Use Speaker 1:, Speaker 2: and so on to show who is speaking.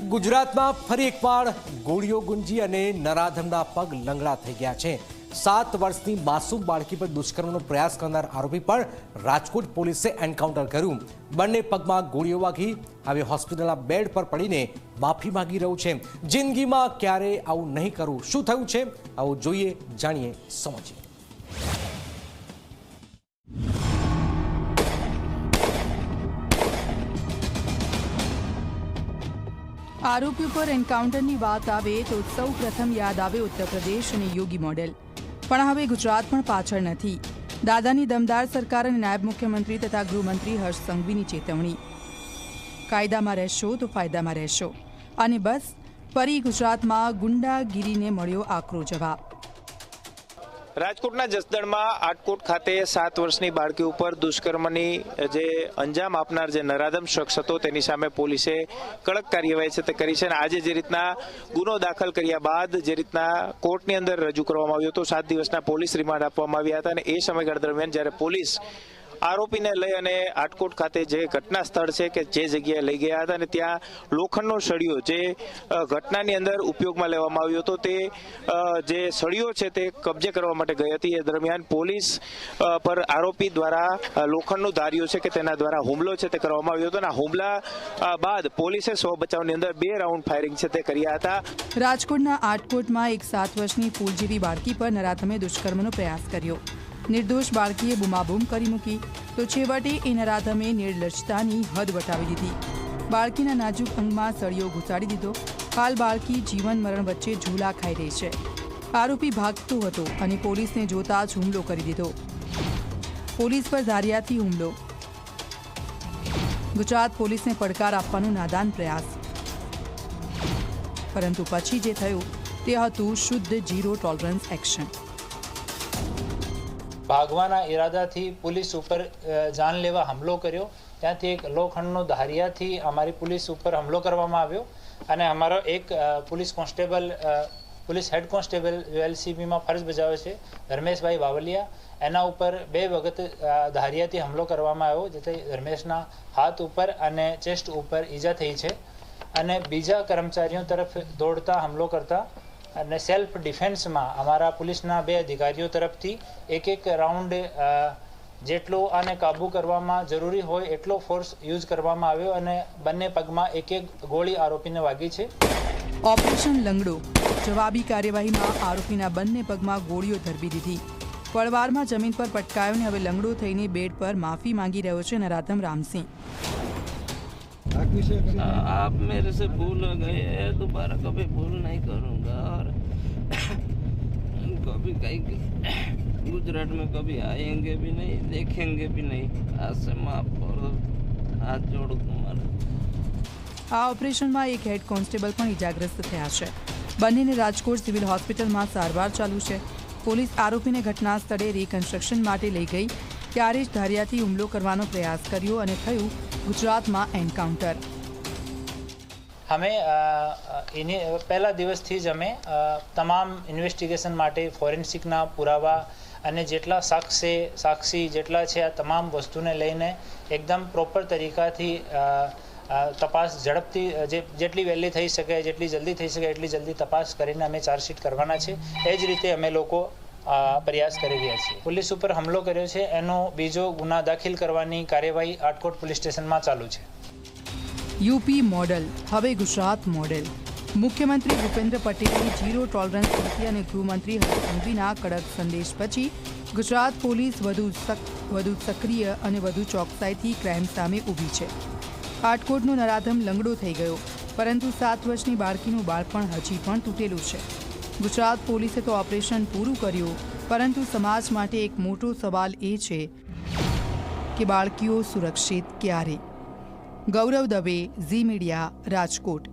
Speaker 1: ગુજરાતમાં ફરી એકવાર ગોળીઓ ગુંજી અને નરાધમના પગ લંગડા થઈ ગયા છે. સાત વર્ષની માસૂમ બાળકી પર દુષ્કર્મનો પ્રયાસ કરનાર આરોપી પર રાજકોટ પોલીસે એન્કાઉન્ટર કર્યું. બંને પગમાં ગોળીઓ વાગી હવે હોસ્પિટલના બેડ પર પડીને માફી માંગી રહ્યું છે. જિંદગીમાં ક્યારે આવું નહીં કરવું. શું થયું છે? આવું જોઈએ, જાણીએ, સમજીએ.
Speaker 2: આરોપી પર એન્કાઉન્ટરની વાત આવે તો સૌ પ્રથમ યાદ આવે ઉત્તર પ્રદેશ અને યોગી મોડેલ. પણ હવે ગુજરાત પણ પાછળ નથી. દાદાની દમદાર સરકાર અને નાયબ મુખ્યમંત્રી તથા ગૃહમંત્રી હર્ષ સંઘવીની ચેતવણી. કાયદામાં રહેશો તો ફાયદામાં રહેશો. અને બસ, ફરી ગુજરાતમાં ગુંડાગીરીને મળ્યો આકરો જવાબ.
Speaker 3: રાજકોટના જસદણમાં આટકોટ ખાતે સાત વર્ષની બાળકી ઉપર દુષ્કર્મની જે અંજામ આપનાર જે નરાધમ શખ્સ હતો, તેની સામે પોલીસે કડક કાર્યવાહી છે તે કરી છે અને આજે જે રીતના ગુનો દાખલ કર્યા બાદ જે રીતના કોર્ટની અંદર રજૂ કરવામાં આવ્યો હતો, સાત દિવસના પોલીસ રિમાન્ડ આપવામાં આવ્યા હતા અને એ સમયગાળા દરમિયાન જ્યારે પોલીસ આરોપીને લઈ અને આટકોટ ખાતે જે ઘટના સ્થળ છે કે જે જગ્યાએ લઈ ગયા હતા અને ત્યાં લોખંડનો સળિયો જે ઘટનાની અંદર ઉપયોગમાં લેવામાં આવ્યો હતો તે જે સળિયો છે તે કબજે કરવા માટે ગઈ હતી. એ દરમિયાન પોલીસ પર આરોપી દ્વારા લોખંડનું ધાર્યું છે કે તેના દ્વારા હુમલો છે તે કરવામાં આવ્યો હતો અને હુમલા બાદ પોલીસે સ્વ બચાવની અંદર બે રાઉન્ડ ફાયરિંગ છે તે કર્યા હતા.
Speaker 2: રાજકોટના આટકોટમાં એક સાત વર્ષની ફૂલજીવી બાળકી પર નરાધમે દુષ્કર્મનો પ્રયાસ કર્યો. નિર્દોષ બાળકીએ બૂમાબૂમ કરી મૂકી, તો છેવટે એ નરાધમે નિર્લજ્જતાની હદ વટાવી દીધી. બાળકીના નાજુક અંગમાં સળિયો ઘુસાડી દીધો. હાલ બાળકી જીવન મરણ વચ્ચે ઝૂલા ખાઈ રહી છે. આરોપી ભાગતો હતો અને પોલીસને જોતા જ હુમલો કરી દીધો. પોલીસ પર ધારિયાથી હુમલો. ગુજરાત પોલીસને પડકાર આપવાનો નાદાન પ્રયાસ. પરંતુ પછી જે થયું, તે હતું શુદ્ધ ઝીરો ટોલરન્સ એક્શન.
Speaker 4: ભાગવાના ઈરાદાથી પોલીસ ઉપર જાનલેવા હુમલો કર્યો. ત્યાંથી એક લોખંડનો ધારિયાથી અમારી પોલીસ ઉપર હુમલો કરવામાં આવ્યો. અને અમારો એક police constable police head constable યુએલસીબીમાં ફરજ બજાવે છે, ધર્મેશભાઈ બાવલિયા એના ઉપર બે વખત ધારિયાથી હુમલો કરવામાં આવ્યો, જેથી ધર્મેશના હાથ ઉપર અને ચેસ્ટ ઉપર ઈજા થઈ છે. અને બીજા કર્મચારીઓ તરફ દોડતા હુમલો કરતા અને સેલ્ફ ડિફેન્સમાં અમારા પોલીસના બે અધિકારીઓ તરફથી એક એક રાઉન્ડ જેટલો આને કાબૂ કરવામાં જરૂરી હોય એટલો ફોર્સ યુઝ કરવામાં આવ્યો અને બંને પગમાં એક એક ગોળી આરોપીને વાગી છે.
Speaker 2: ઓપરેશન લંગડો. જવાબી કાર્યવાહીમાં આરોપીના બંને પગમાં ગોળીઓ ધરબી દીધી. પળવારમાં જમીન પર પટકાયો ને હવે લંગડો થઈને બેડ પર માફી માંગી રહ્યો છે નરાતમ રામસિંહ.
Speaker 5: आप मेरे से भूल हो गए हैं दोबारा कभी भूल नहीं करूँगा और कभी कहीं गुजरात में कभी आएंगे भी नहीं देखेंगे भी नहीं आज से माफ कर दो हाथ जोड़ तुम्हारा
Speaker 2: આ ઓપરેશનમાં એક હેડ કોન્સ્ટેબલ પણ ઇજાગ્રસ્ત થયા છે બંનેને રાજકોટ સિવિલ હોસ્પિટલમાં સારવાર ચાલુ છે પોલીસ આરોપીને ઘટના સ્થળે રિકન્સ્ટ્રક્શન માટે લઈ ગઈ ત્યારે જ ધારિયાથી હુમલો કરવાનો પ્રયાસ કર્યો અને થયું ગુજરાતમાં એન્કાઉન્ટર
Speaker 4: અમે એની, પહેલા દિવસથી જ અમે તમામ ઇન્વેસ્ટિગેશન માટે ફોરેન્સિકના પુરાવા અને જેટલા સાક્ષી સાક્ષી જેટલા છે આ તમામ વસ્તુને લઈને એકદમ પ્રોપર તરીકાથી તપાસ ઝડપથી જેટલી વહેલી થઈ શકે, જેટલી જલ્દી થઈ શકે, એટલી જલ્દી તપાસ કરીને અમે ચાર્જશીટ કરવાના છે. એ જ રીતે અમે લોકો પ્રયાસ કરી રહ્યા છીએ. પોલીસ ઉપર હુમલો કર્યો છે. એનો બીજો ગુના દાખલ કરવાની કાર્યવાહી આટકોટ પોલીસ સ્ટેશનમાં ચાલુ છે.
Speaker 2: UP model. હવે ગુજરાત મોડેલ. મુખ્યમંત્રી ભૂપેન્દ્ર પટેલની ઝીરો ટોલરન્સ નીતિ અને ગૃહમંત્રી હર્ષ કડક સંદેશ પછી ગુજરાત પોલીસ વધુ વધુ સક્રિય અને વધુ ચોકસાઈથી ક્રાઇમ સામે ઊભી છે. આટકોટનો નરાધમ લંગડો થઈ ગયો, પરંતુ સાત વર્ષની બાળકીનું બાળપણ હજી પણ તૂટેલું છે. ગુજરાત પોલીસે તો ઓપરેશન પૂરું કર્યું, પરંતુ સમાજ માટે એક મોટો સવાલ એ છે કે બાળકીઓ સુરક્ષિત ક્યારે? Gaurav Dave, Zee media, Rajkot.